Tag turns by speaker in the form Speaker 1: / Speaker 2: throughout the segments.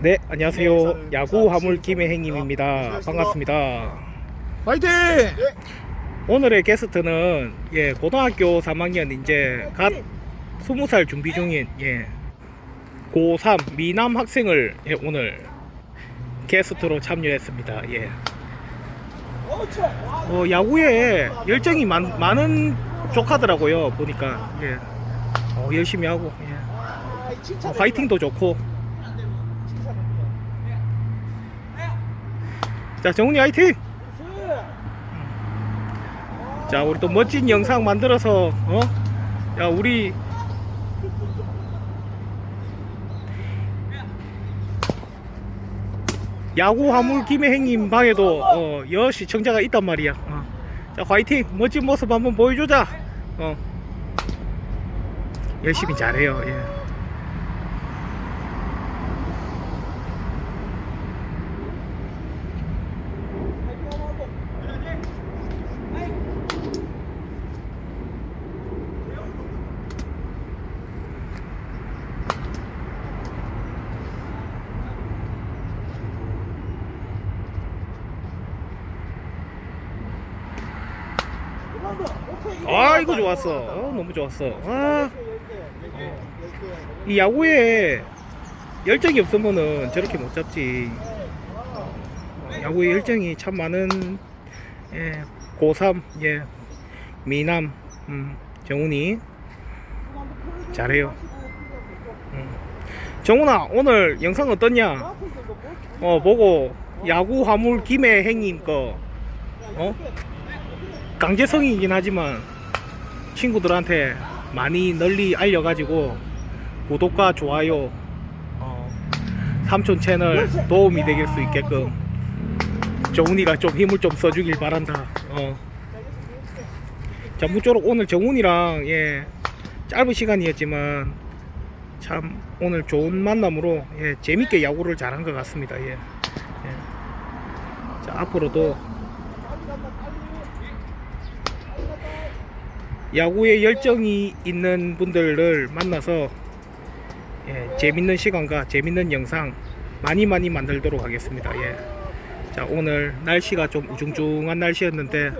Speaker 1: 네, 안녕하세요. 야구 화물 김혜행님입니다. 반갑습니다.
Speaker 2: 화이팅!
Speaker 1: 오늘의 게스트는 예 고등학교 3학년 이제 갓 20살 준비 중인 예 고3 미남 학생을 예, 오늘 게스트로 참여했습니다. 예. 어, 야구에 열정이 많, 많은 조카더라고요. 보니까 예. 어, 열심히 하고 예. 어, 파이팅도 좋고. 자 정훈이 화이팅! 자 우리 또 멋진 영상 만들어서 어? 야 우리 야구 화물 김혜행님 방에도 어, 여 시청자가 있단 말이야 어. 자 화이팅 멋진 모습 한번 보여주자 어. 열심히 잘해요 예. 아 이거 좋았어. 어, 너무 좋았어. 아, 이 야구에 열정이 없으면은 저렇게 못 잡지. 어, 야구에 열정이 참 많은 예, 고3 예, 미남 음, 정훈이 잘해요. 음. 정훈아 오늘 영상 어떻냐? 어 보고 야구 화물 김혜행님 거. 어? 강제성이긴 하지만 친구들한테 많이 널리 알려가지고 구독과 좋아요 어, 삼촌 채널 도움이 되길 수 있게끔 정훈이가 좀 힘을 좀 써주길 바란다 어. 자 무쪼록 오늘 정훈이랑 예 짧은 시간이었지만 참 오늘 좋은 만남으로 예, 재밌게 야구를 잘한 것 같습니다 예. 예. 자 앞으로도 야구에 열정이 있는 분들을 만나서 예, 재밌는 시간과 재밌는 영상 많이 많이 만들도록 하겠습니다. 예. 자 오늘 날씨가 좀 우중중한 날씨였는데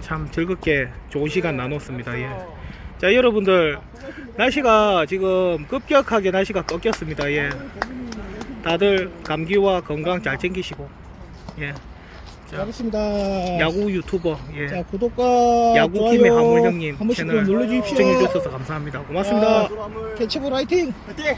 Speaker 1: 참 즐겁게 좋은 시간 나눴습니다. 예. 자 여러분들 날씨가 지금 급격하게 날씨가 꺾였습니다. 예. 다들 감기와 건강 잘 챙기시고 예. 자,
Speaker 2: 알겠습니다.
Speaker 1: 야구 유튜버 예.
Speaker 2: 자, 구독과
Speaker 1: 야구
Speaker 2: 좋아요
Speaker 1: 팀의 화물 형님
Speaker 2: 한 번씩
Speaker 1: 채널
Speaker 2: 좀 눌러주십시오.
Speaker 1: 시청해주셔서 감사합니다. 고맙습니다.
Speaker 2: 캐치볼 화이팅!
Speaker 3: 화이팅!